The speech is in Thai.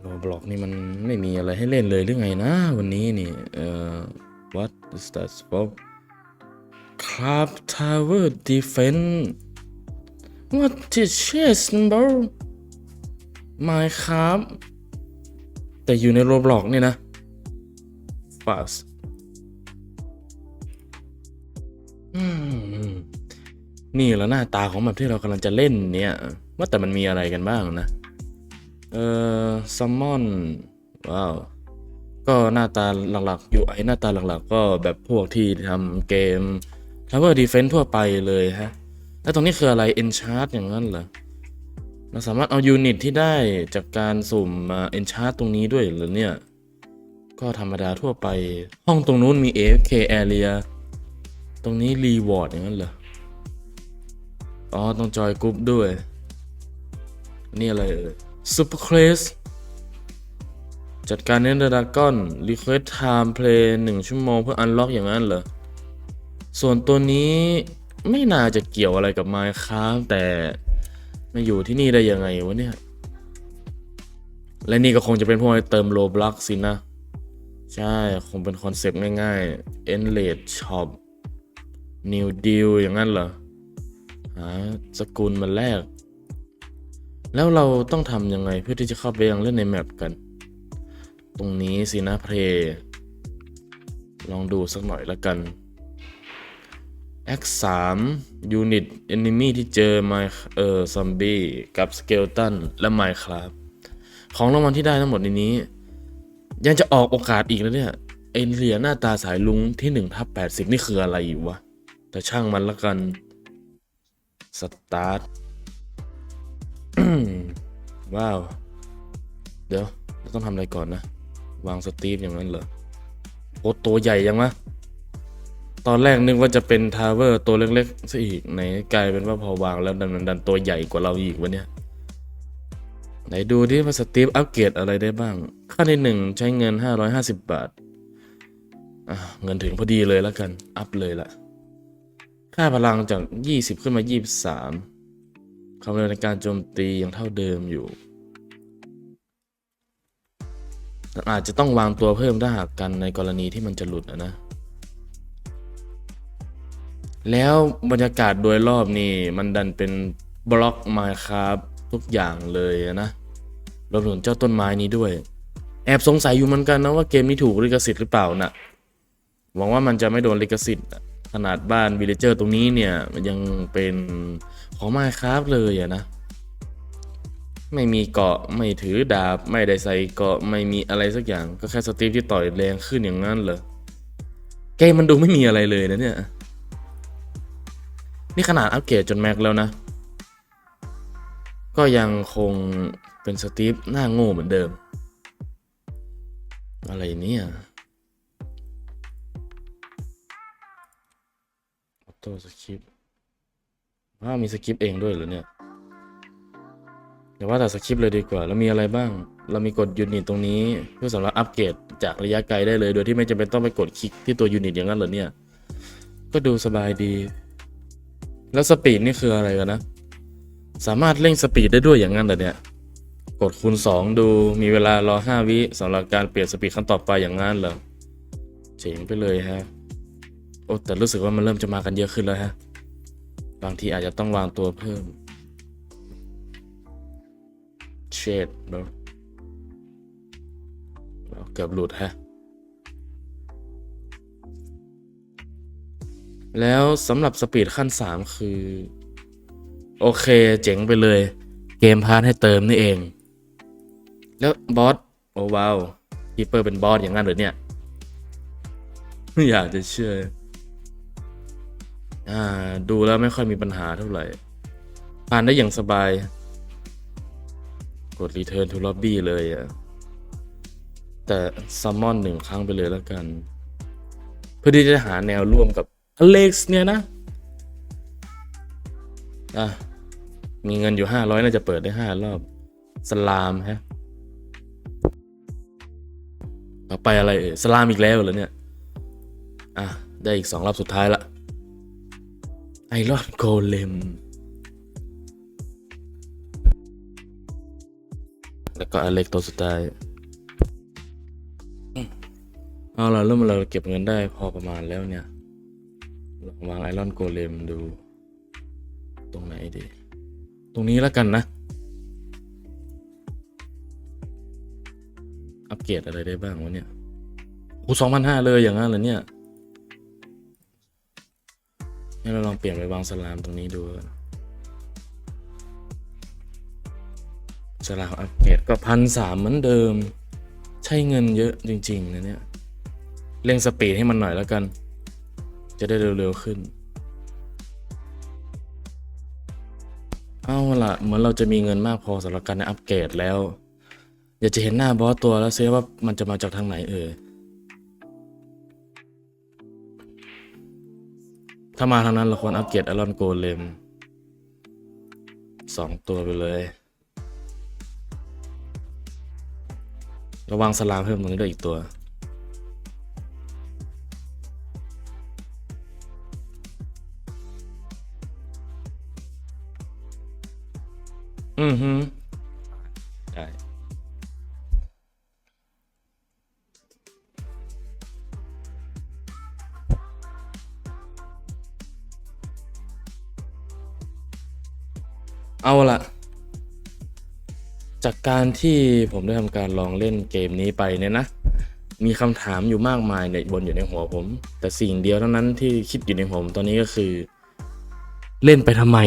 โรบล็อกนี่มันไม่มีอะไรให้เล่นเลยหรือไงนะ วันนี้นี่ เอ่อ what is that for Club Tower Defense what is this number ไม่ครับแต่อยู่ในโรบล็อกนี่นะ fast นี่แล้วหน้าตาของแบบที่เรากำลังจะเล่นเนี่ย ว่าแต่มันมีอะไรกันบ้างนะ เอ่อซัมมอนว้าวก็หน้าตาหลักๆ UI หน้าตาหลักๆ ก็แบบพวกที่ทำเกม Tower Defense ทั่วไปเลยฮะ แล้วตรงนี้คืออะไร Enchant อย่างนั้นเหรอเราสามารถเอายูนิตที่ได้จากการสุ่มมา Enchant ตรงนี้ด้วยเหรอเนี่ย ก็ธรรมดาทั่วไป ห้องตรงนู้นมี AFK Area ตรงนี้ Reward อย่างนั้นเหรอ อ๋อ ต้องจอยกรุ๊ปด้วย นี่อะไรเอ่ย Super c l a s จัดการเน้นดราก้อน Request Time Play หนึ่งชั่วโมงเพื่ออันล็อกอย่างนั้นเหรอ ส่วนตัวนี้ไม่น่าจะเกี่ยวอะไรกับ Minecraft แต่มาอยู่ที่นี่ได้ยังไงวะเนี่ย และนี่ก็คงจะเป็นพวกเติมโลบล็อกสินะ ใช่ คงเป็นคอนเซปต์ง่ายๆ Endless Shop New Deal อย่างนั้นเหรอหาสกุลมาแลก แล้วเราต้องทำยังไงเพื่อที่จะเข้าไปยังเล่นในแมปกัน ตรงนี้สินะเพลลองดูสักหน่อยละกัน X 3 Unit Enemy ที่เจอ My เอ่อซอมบี้กับ Skeleton และ Minecraft ของรางวัลที่ได้ทั้งหมดในนี้ ยังจะออกโอกาสอีกแล้วเนี่ยเอ็นเหรียญหน้าตาสายลุงที่1ทับ80 นี่คืออะไรอยู่วะ แต่ช่างมันละกัน สตาร์ท ว้าว เดี๋ยวเราต้องทำอะไรก่อนนะ วางสตีฟอย่างนั้นเหรอโอ้ตัวใหญ่ยังวะตอนแรกนึกว่าจะเป็นทาวเวอร์ตัวเล็กๆซะอีกไหนกลายเป็นว่าพอวางแล้วดันมันดันตัวใหญ่กว่าเราอีกวะเนี่ยไหนดูดิว่าสตีฟอัปเกรดอะไรได้บ้าง ค่าในหนึ่งใช้เงิน 550 บาท เงินถึงพอดีเลยแล้วกัน อัพเลยละ ค่าพลังจาก 20 ขึ้นมา 23 ความเร็วในการโจมตียังเท่าเดิมอยู่ อาจจะต้องวางตัวเพิ่มถ้าหากกันในกรณีที่มันจะหลุดอะนะ แล้วบรรยากาศโดยรอบนี่มันดันเป็นบล็อกไมครับทุกอย่างเลยนะรวมถึงเจ้าต้นไม้นี้ด้วย แอบสงสัยอยู่เหมือนกันนะว่าเกมนี้ถูกลิขสิทธิ์หรือเปล่านะหวังว่ามันจะไม่โดนลิขสิทธิ์อะ ขนาดบ้านวิลเลเจอร์ตรงนี้เนี่ย มันยังเป็นของไมครับเลยอะนะ ไม่มีเกาะไม่ถือดาบ ไม่ได้ใส่เกาะไม่มีอะไรสักอย่างก็แค่สตีฟที่ต่อยแรงขึ้นอย่างนั้นเหรอเกมมันดูไม่มีอะไรเลยนะเนี่ย นี่ขนาดอัปเกรดจนแม็กแล้วนะ ก็ยังคงเป็นสตีฟหน้าโง่เหมือนเดิม อะไรเนี่ย ออโต้สคริปว้ามีสคริปต์เองด้วยเหรอเนี่ยเดี๋ยวว่าแต่สคริปต์เลยดีกว่า แล้วมีอะไรบ้าง เรามีกดยูนิตตรงนี้ เพื่อสำหรับอัปเกรดจากระยะไกลได้เลย โดยที่ไม่จำเป็นต้องไปกดคลิกที่ตัวยูนิตอย่างนั้นเหรอเนี่ย ก็ดูสบายดี แล้วสปีดนี่คืออะไรกันนะ สามารถเร่งสปีดได้ด้วยอย่างนั้นเหรอเนี่ยกดคูณ 2 ดูมีเวลารอ 5 วิสำหรับการเปลี่ยนสปีดขั้นต่อไปอย่างนั้นเหรอเจ๋งไปเลยฮะ โอ้แต่รู้สึกว่ามันเริ่มจะมากันเยอะขึ้นแล้วฮะ บางทีอาจจะต้องวางตัวเพิ่ม เชดเนาะเกือบหลุดฮะ แล้วสำหรับสปีดขั้น 3 คือ โอเคเจ๋งไปเลย เกมพาร์ทให้เติมนี่เอง แล้วบอส โอ้ว้าวคีเปอร์เป็นบอสอย่างนั้นเหรอเนี่ย ไม่อยากจะเชื่อ อ่า ดูแล้วไม่ค่อยมีปัญหาเท่าไหร่ผ่านได้อย่างสบาย กด Return to Lobby เลยอะแต่ซัมมอนหนึ่งครั้งไปเลยแล้วกัน เพื่อที่จะหาแนวร่วมกับอเล็กซ์เนี่ยนะ อะ มีเงินอยู่ห้าร้อยน่าจะเปิดได้ห้ารอบ สลามฮะต่อไปอะไรเอ่ยสลามอีกแล้วเหรอเนี่ย อะ ได้อีกสองรอบสุดท้ายละ ไอรอนโกเลมแล้วก็อเล็กตัวสุดท้ายอืมเอาล่ะเริ่มเราเก็บเงินได้พอประมาณแล้วเนี่ยลองวางไอรอนโกเลมดู ตรงไหนดี ตรงนี้แล้วกันนะ อัปเกรดอะไรได้บ้างวะเนี่ยโอ้สองพันห้าเลยอย่างนั้นเลยเนี่ยงั้ นเราลองเปลี่ยนไปวางสลามตรงนี้ดู สลามอัปเกรดก็พันสามเหมือนเดิม ใช้เงินเยอะจริงๆนะเนี่ยเร่งสปีดให้มันหน่อยแล้วกัน จะได้เร็วๆขึ้น เอาละเหมือนเราจะมีเงินมากพอสำหรับการอัปเกรดแล้ว อยากจะเห็นหน้าบอสตัวแล้วเซว่ามันจะมาจากทางไหนเอ่ย ถ้ามาทางนั้นเราควรอัปเกรดอารอนโกเลมสองตัวไปเลย ระวังสลามเพิ่มตรงนี้ด้วยอีกตัว อือฮึได้ เอาละจากการที่ผมได้ทำการลองเล่นเกมนี้ไปเนี่ยนะ มีคำถามอยู่มากมายในบนอยู่ในหัวผม แต่สิ่งเดียวเท่านั้นที่คิดอยู่ในหัวผมตอนนี้ก็คือ เล่นไปทำไม